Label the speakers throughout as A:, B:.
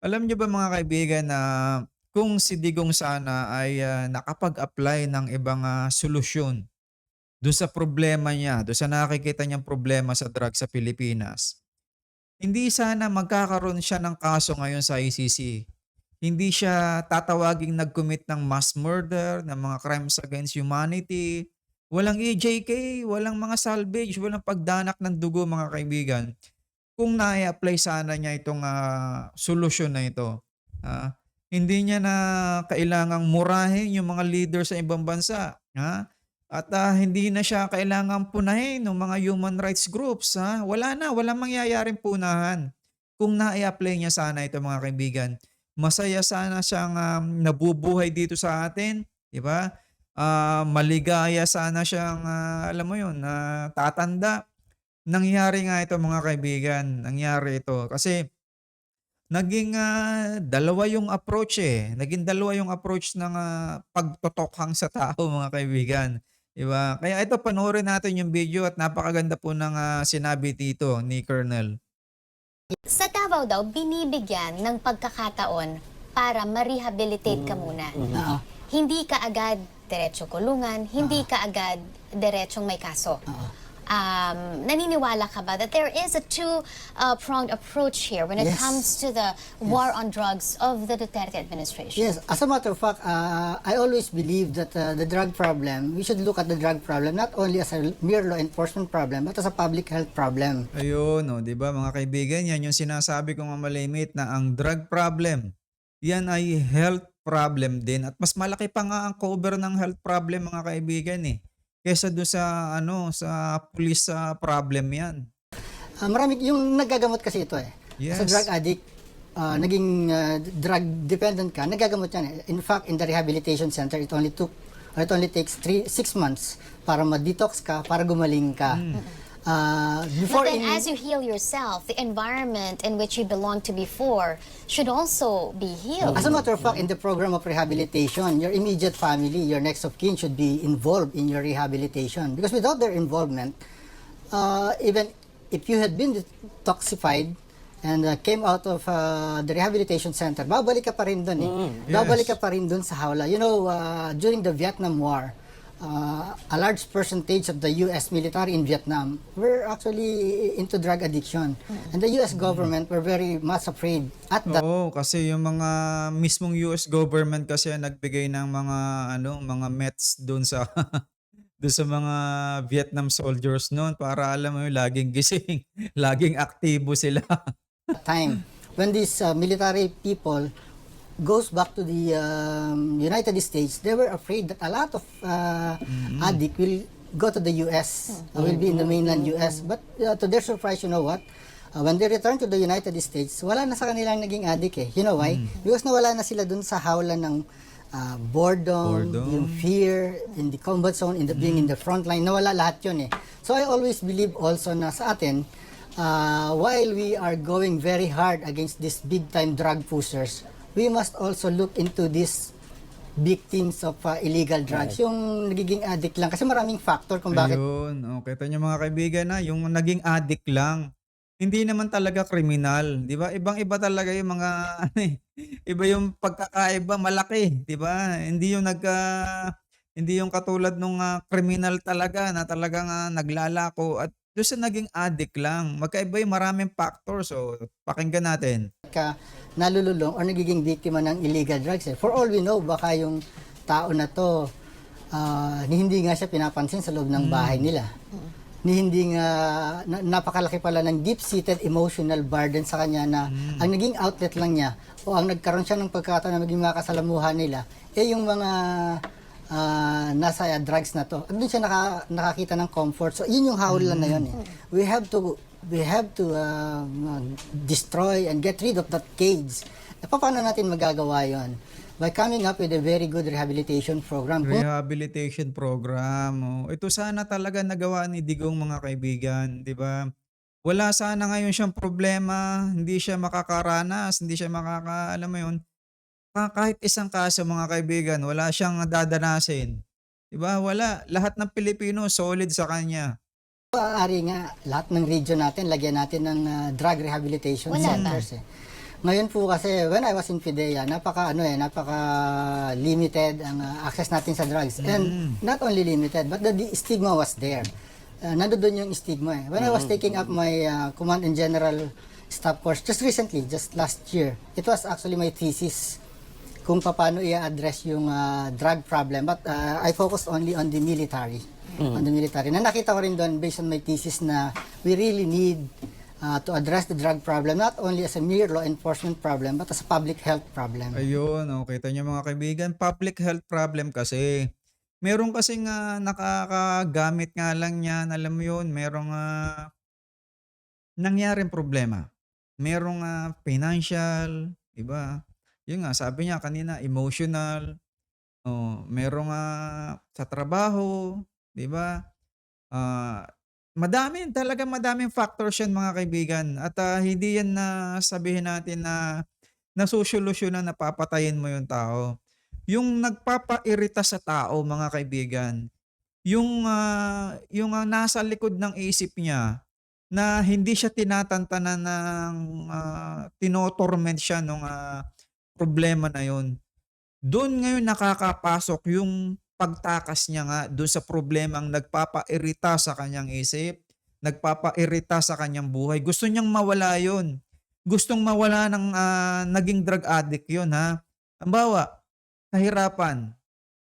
A: Alam niyo ba mga kaibigan na kung si Digong sana ay ah, nakapag-apply ng ibang ah, solusyon doon sa problema niya, doon sa nakikita niyang problema sa drug sa Pilipinas, hindi sana magkakaroon siya ng kaso ngayon sa ICC. Hindi siya tatawaging nag-commit ng mass murder, ng mga crimes against humanity. Walang EJK, walang mga salvage, walang pagdanak ng dugo mga kaibigan. Kung na-apply sana niya itong ah, solusyon na ito, ah, hindi niya na kailangang murahin yung mga leader sa ibang bansa. Ha? At ah, hindi na siya kailangang punahin ng mga human rights groups. Ha? Wala na, walang mangyayaring punahan. Kung na-apply niya sana ito mga kaibigan, masaya sana siyang um, nabubuhay dito sa atin, di ba? Ah, maligaya sana siyang, ah, alam mo yun, na tatanda. Nangyari nga ito mga kaibigan, nangyari ito. Kasi naging ah, dalawa yung approach eh. Naging dalawa yung approach ng ah, pagtotokhang sa tao mga kaibigan. Di ba? Kaya ito, panoorin natin yung video at napakaganda po ng ah, sinabi dito ni Colonel.
B: Sa Davao daw, binibigyan ng pagkakataon para ma-rehabilitate ka muna.
C: Oo.
B: Hindi ka agad diretso kulungan, hindi ka agad diretsong may kaso. Um, naniniwala ka ba that there is a two-pronged approach here when it
C: Yes.
B: comes to the war on drugs of the Duterte administration?
C: Yes, as a matter of fact, uh, I always believe that uh, the drug problem, we should look at the drug problem not only as a mere law enforcement problem, but as a public health problem.
A: Ayun, no, 'di ba mga kaibigan, yan yung sinasabi ko nga malimit na ang drug problem. Yan ay health problem din at mas malaki pa nga ang cover ng health problem mga kaibigan eh. Kesa doon sa ano sa police ah, problem yan.
C: Uh, marami, yung nagagamot kasi ito eh. As a
A: Yes.
C: drug addict, uh, naging uh, drug dependent ka, nagagamot yan eh. In fact, in the rehabilitation center, it only took, it only takes three, six months para ma-detox ka, para gumaling ka. Uh, before
B: But then
C: in-
B: as you heal yourself, the environment in which you belonged to before should also be healed.
C: As a matter of fact, in the program of rehabilitation, your immediate family, your next of kin should be involved in your rehabilitation. Because without their involvement, uh, even if you had been detoxified and uh, came out of uh, the rehabilitation center, babalik ka pa rin dun eh. Babalik ka pa rin dun sa hawla. You know, uh, during the Vietnam War, uh, a large percentage of the U.S. military in Vietnam were actually into drug addiction. And the U.S. government were very much afraid at that
A: Oo, kasi yung mga mismong US government kasi ang nagbigay ng mga ano, mga meds doon sa doon sa mga Vietnam soldiers noon para alam mo yun, laging gising, laging aktibo sila.
C: time when these uh, military people goes back to the um, United States, they were afraid that a lot of uh, addict will go to the U.S. uh, will be in the mainland U.S. But uh, to their surprise, you know what? Uh, when they return to the United States, wala na sa kanilang naging addict eh. You know why? Because nawala na sila dun sa hawla ng uh, boredom,
A: Boredom.
C: yung fear, in the combat zone, in the being in the front line, nawala lahat yun eh. So I always believe also na sa atin, uh, while we are going very hard against these big-time drug pushers, we must also look into these victims of uh, illegal drugs. Yung nagiging addict lang. Kasi maraming factor kung bakit
A: Ayun, oh, kita niyo mga kaibigan na yung naging addict lang. Hindi naman talaga kriminal, 'di ba? Ibang-iba talaga yung mga ano eh, iba yung pagkakaiba malaki, 'di ba? Hindi yung nagka hindi yung katulad nung ah, kriminal talaga na talagang ah, naglalako at doon sa naging addict lang. Magkaiba yung maraming factors. So, pakinggan natin.
C: ka nalululong or nagiging biktima ng illegal drugs. Eh. For all we know, baka yung tao na to, ni hindi nga siya pinapansin sa loob ng bahay nila. Ni hindi nga, na- napakalaki pala ng deep-seated emotional burden sa kanya na ang naging outlet lang niya o ang nagkaroon siya ng pagkataon na maging makasalamuhan nila, eh yung mga ah, nasa uh, drugs na to. Doon siya naka, nakakita ng comfort. So, yun yung hawlan na yun. Eh. We have to we have to um, destroy and get rid of that cage. E, paano natin magagawa yon? By coming up with a very good rehabilitation program.
A: Rehabilitation program. Oh. Ito sana talaga nagawa ni Digong mga kaibigan, 'di ba? Wala sana ngayon siyang problema, hindi siya makakaranas, hindi siya makaka, alam mo 'yun. Ka- Kahit isang kaso mga kaibigan, wala siyang dadanasin. 'Di ba? Wala. Lahat ng Pilipino solid sa kanya.
C: Maaari nga lahat ng region natin, lagyan natin ng uh, drug rehabilitation
B: Wala ba?
C: centers. Eh. Ngayon po kasi, when I was in Fidea, napaka, ano eh, napaka limited ang uh, access natin sa drugs. And not only limited, but the, the stigma was there. Uh, nandoon yung stigma eh. When I was taking up my uh, Command and General Staff course, just recently, just last year, it was actually my thesis kung paano i-address yung uh, drug problem. But uh, I focused only on the military. On the military. Na nakita ko rin doon, based on my thesis, na we really need uh, to address the drug problem not only as a mere law enforcement problem, but as a public health problem.
A: Ayun, oh, kita niyo mga kaibigan, public health problem kasi. Meron kasi nga nakakagamit nga lang niyan, alam mo yun, merong ah, nangyaring problema. Merong ah, financial, 'di ba? Yun nga, sabi niya kanina, emotional. Oh, merong ah, sa trabaho, 'di ba? Ah, madami talaga madaming factors 'yan mga kaibigan at ah, hindi 'yan na sabihin natin na nasosolusyonan na papatayin mo yung tao. Yung nagpapairita sa tao mga kaibigan, yung ah, yung ah, nasa likod ng isip niya na hindi siya tinatantanan ng ah, tinotorment siya nung ah, problema na yun. Doon ngayon nakakapasok yung pagtakas niya nga doon sa problemang nagpapairita sa kanyang isip, nagpapairita sa kanyang buhay. Gusto niyang mawala yun. Gustong mawala ng ah, naging drug addict yun ha. Halimbawa, kahirapan.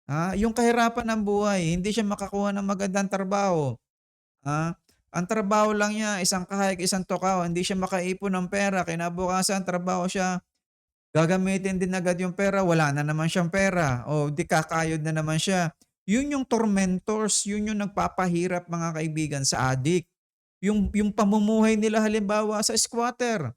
A: Ha? Yung kahirapan ng buhay, hindi siya makakuha ng magandang trabaho. Ha? Ang trabaho lang niya, isang kahig, isang tukaw, hindi siya makaipon ng pera. Kinabukasan, trabaho siya, gagamitin din agad yung pera, wala na naman siyang pera. O di kakayod na naman siya. Yun yung tormentors, yun yung nagpapahirap mga kaibigan sa addict. Yung, yung pamumuhay nila halimbawa sa squatter.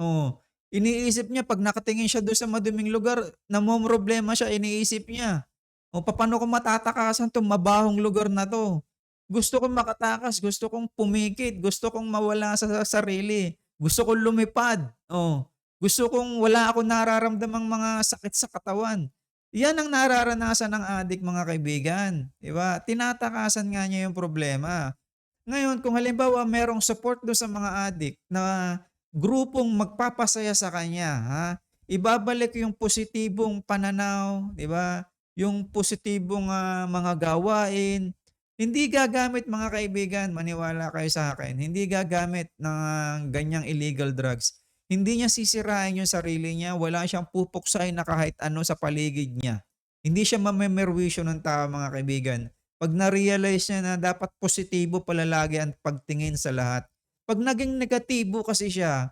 A: Oh, iniisip niya pag nakatingin siya doon sa maduming lugar, namomroblema siya, iniisip niya. O paano ko matatakasan 'tong mabahong lugar na 'to? Gusto kong makatakas, gusto kong pumikit, gusto kong mawala sa, sa sarili, gusto kong lumipad. Oh, gusto kong wala akong nararamdamang mga sakit sa katawan. Yan ang nararanasan ng adik mga kaibigan. Di ba? Tinatakasan nga niya yung problema. Ngayon, kung halimbawa merong support do sa mga adik na grupong magpapasaya sa kanya, ha? Ibabalik yung positibong pananaw, 'di ba? Yung positibong ah, mga gawain. Hindi gagamit mga kaibigan, maniwala kayo sa akin. Hindi gagamit ng ganyang illegal drugs. Hindi niya sisirain yung sarili niya, wala siyang pupuksay na kahit ano sa paligid niya. Hindi siya mamemerwisyo ng tao mga kaibigan. Pag na-realize niya na dapat positibo pala lagi ang pagtingin sa lahat, pag naging negatibo kasi siya,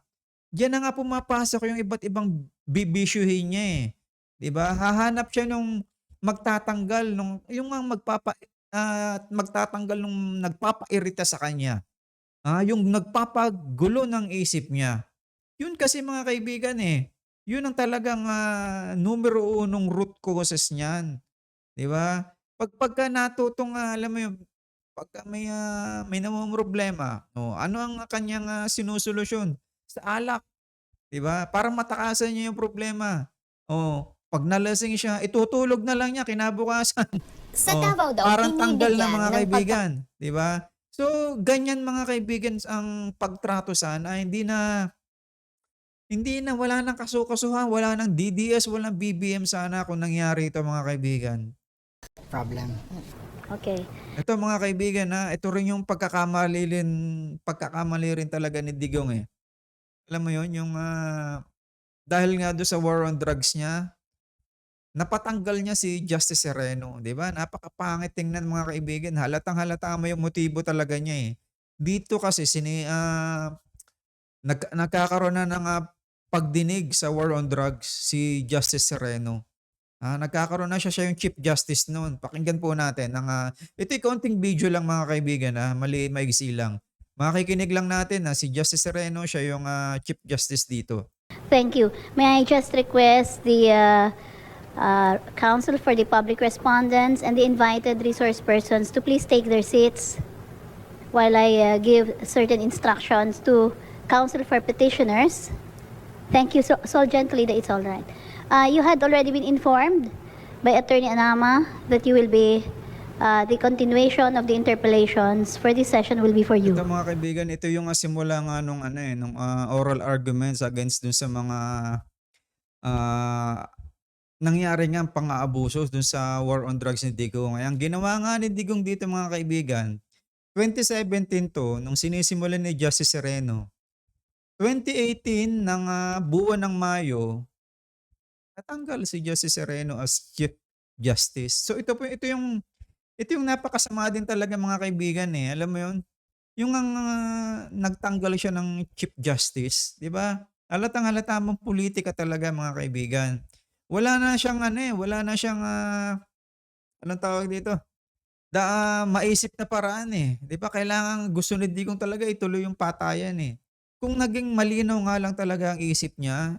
A: diyan na nga pumapasok yung iba't ibang bibisyuhin niya eh. 'Di ba? Hahanap siya nung magtatanggal nung yung magpapa ah, magtatanggal nung nagpapairita sa kanya. Ah, yung nagpapagulo ng isip niya. Yun kasi mga kaibigan eh. Yun ang talagang ah, numero unong root causes niyan. 'Di ba? Pag pagka natutong ah, alam mo yun, pagka may ah, may namomroblema, oh, ano ang kanyang ah, sinusolusyon? Sa alak, 'di ba? Para matakasan niya yung problema. Oh, pag nalasing siya, itutulog na lang niya kinabukasan.
B: Sa
A: Oh,
B: Davao daw,
A: parang tanggal na mga kaibigan, 'di ba? So, ganyan mga kaibigan ang pagtrato sana, hindi na hindi na wala nang kasu-kasuhan, wala nang DDS, walang BBM sana kung nangyari ito mga kaibigan.
C: Problem.
D: Okay.
A: Ito mga kaibigan na ito rin yung pagkakamali rin, pagkakamali rin talaga ni Digong eh. Alam mo yon yung ah, dahil nga do sa war on drugs niya, napatanggal niya si Justice Sereno, 'di ba? Napakapangit tingnan mga kaibigan. Halatang halata mo yung motibo talaga niya eh. Dito kasi sini ah, nag, nagkakaroon na ng ah, pagdinig sa war on drugs si Justice Sereno. Ah, nagkakaroon na siya siya yung Chief Justice noon. Pakinggan po natin ang ah, ito yung konting video lang mga kaibigan ah, mali maigsi lang. Makikinig lang natin na si Justice Sereno siya yung ah, Chief Justice dito.
D: Thank you. May I just request the uh, uh, Council for the Public Respondents and the invited resource persons to please take their seats while I uh, give certain instructions to Council for Petitioners. Thank you so, so gently that it's all right. Uh, you had already been informed by Attorney Anama that you will be uh, the continuation of the interpellations for this session will be for you.
A: Ito mga kaibigan, ito yung ah, simula nga nung ano eh, nung ah, oral arguments against dun sa mga ah, nangyari nga pang-aabuso dun sa war on drugs ni Digong. Ang ginawa nga ni Digong dito mga kaibigan, 2017 to, nung sinisimulan ni Justice Sereno. 2018 ng ah, buwan ng Mayo, natanggal si Justice Sereno as Chief Justice. So ito po ito yung ito yung napakasama din talaga mga kaibigan eh. Alam mo 'yun? Yung ah, nagtanggal siya ng Chief Justice, 'di ba? Halatang halata mong politika talaga mga kaibigan. Wala na siyang ano eh, wala na siyang ah, anong tawag dito? Da ah, maisip na paraan eh. 'Di ba? Kailangan gusto ni Digong talaga ituloy yung patayan eh. Kung naging malinaw nga lang talaga ang isip niya,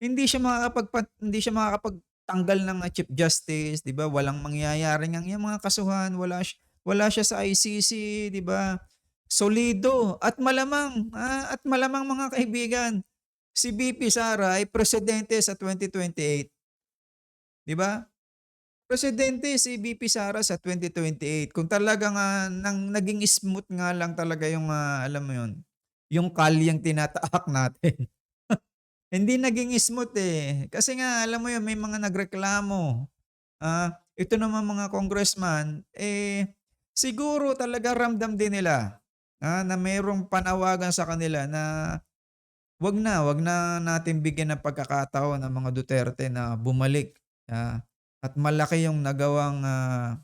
A: hindi siya makakapag hindi siya makakapagtanggal ng ah, Chief Justice, 'di ba? Walang mangyayari ang yung mga kasuhan, wala siya, wala siya sa ICC, 'di ba? Solido at malamang ah, at malamang mga kaibigan, si BP Sara ay presidente sa 2028. 'Di ba? Presidente si BP Sara sa 2028. Kung talagang ah, nang naging smooth nga lang talaga yung ah, alam mo 'yun, yung kalyang tinataak natin. Hindi naging smooth eh. Kasi nga alam mo 'yun, may mga nagreklamo. Ah, ito naman mga congressman eh siguro talaga ramdam din nila ah, na mayroong panawagan sa kanila na wag na, wag na natin bigyan ng pagkakataon ang mga Duterte na bumalik. Ah, at malaki yung nagawang ah,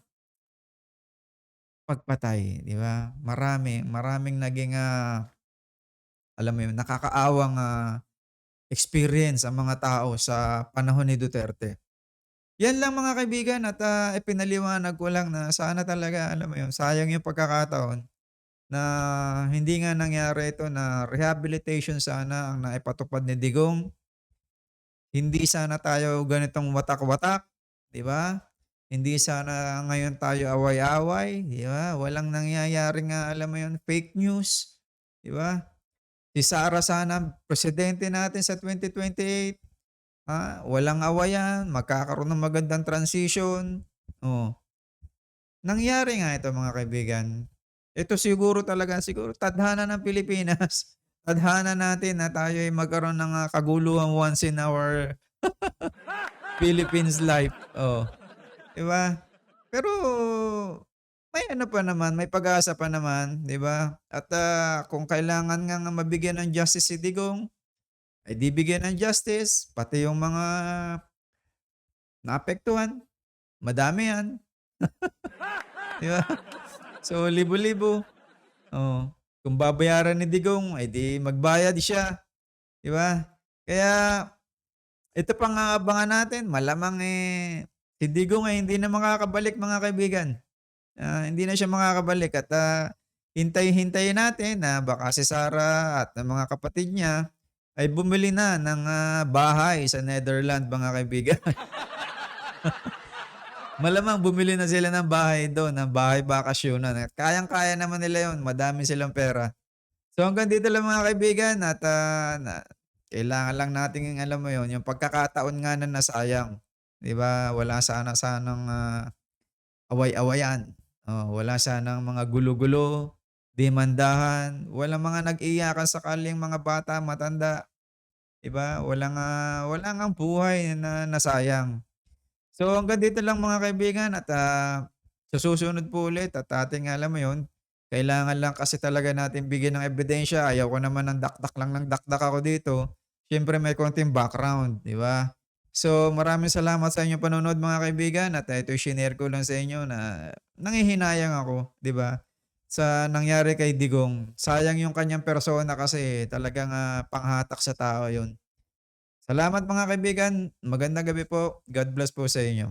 A: pagpatay, di ba? Marami, maraming naging ah, alam mo yun, nakakaawang ah, experience ang mga tao sa panahon ni Duterte. Yan lang mga kaibigan at ah, ipinaliwanag ko lang na sana talaga, alam mo yun, sayang yung pagkakataon na hindi nga nangyari ito na rehabilitation sana ang naipatupad ni Digong. Hindi sana tayo ganitong watak-watak, di ba? Hindi sana ngayon tayo away-away, di ba? Walang nangyayari nga, alam mo yun, fake news, di ba? Si Sara sana, presidente natin sa 2028. Ah, walang awayan, magkakaroon ng magandang transition. Oh. Nangyari nga ito mga kaibigan. Ito siguro talaga, siguro tadhana ng Pilipinas. Tadhana natin na tayo ay magkaroon ng ah, kaguluhan once in our Philippines life. Oh. 'Di ba? Pero may ano pa naman, may pag-asa pa naman, 'di ba? At ah, kung kailangan nga nga mabigyan ng justice si Digong, ay di bigyan ng justice, pati yung mga naapektuhan. Madami yan. 'Di ba? So, libo-libo. Oh. Kung babayaran ni Digong, ay di magbayad siya. 'Di ba? Kaya ito pang aabangan natin, malamang eh si Digong ay hindi na makakabalik mga kaibigan. Ah, hindi na siya makakabalik at ah, hintay-hintayin natin na baka si Sara at ng mga kapatid niya ay bumili na ng ah, bahay sa Netherlands mga kaibigan. Malamang bumili na sila ng bahay doon, ng bahay bakasyonan. At kayang-kaya naman nila yon, madami silang pera. So hanggang dito lang mga kaibigan at ah, na, kailangan lang natin alam mo yon, yung pagkakataon nga na nasayang. 'Di ba? Wala sana sanang ah, away-awayan. Oh, wala sanang mga gulo-gulo, demandahan, walang mga nag-iyakan sakaling mga bata, matanda. 'Di ba? Walang ah, wala ngang buhay na nasayang. So hanggang dito lang mga kaibigan at ah, sa susunod po ulit at ating alam mo yon, kailangan lang kasi talaga natin bigyan ng ebidensya. Ayaw ko naman ng dakdak lang ng dakdak ako dito. Siyempre may konting background, di ba? So maraming salamat sa inyong panonood mga kaibigan at ito shinare ko lang sa inyo na nangihinayang ako, di ba? Sa nangyari kay Digong. Sayang yung kanyang persona kasi talagang ah, panghatak sa tao yun. Salamat mga kaibigan. Magandang gabi po. God bless po sa inyo.